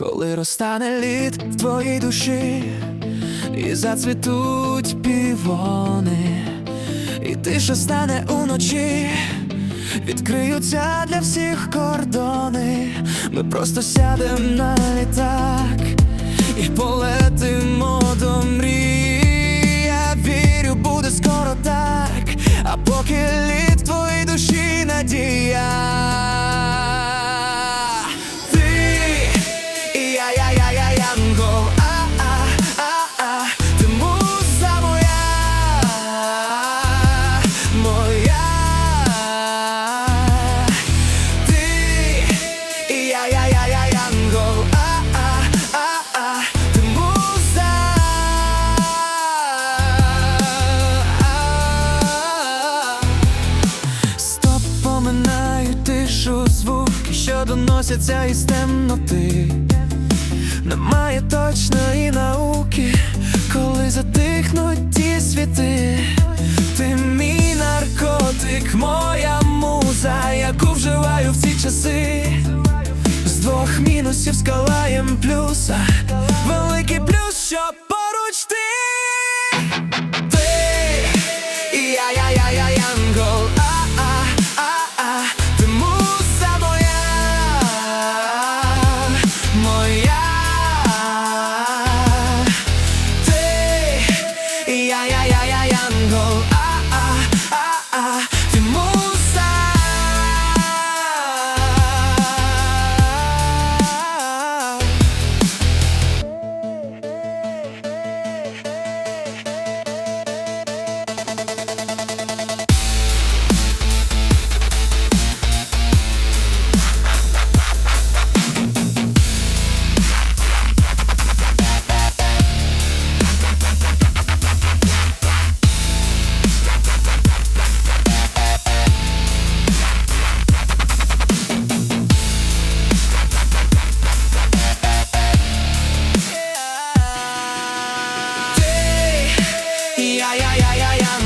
Коли розтане лід в твоїй душі, і зацвітуть півони, і тиша стане уночі, відкриються для всіх кордони. Ми просто сядемо на літак і полетимо до мрії. Я вірю, буде скоро так, а поки лід в твоїй душі надія. Поминають тишу звуки, що доносяться із темноти. Немає точної науки, коли затихнуть ті світи. Ти мій наркотик, моя муза, яку вживаю в ці часи. З двох мінусів скалаєм плюса. Великий плюс, що поруч ти. Ти і я, я, я, я, янгол, я, я,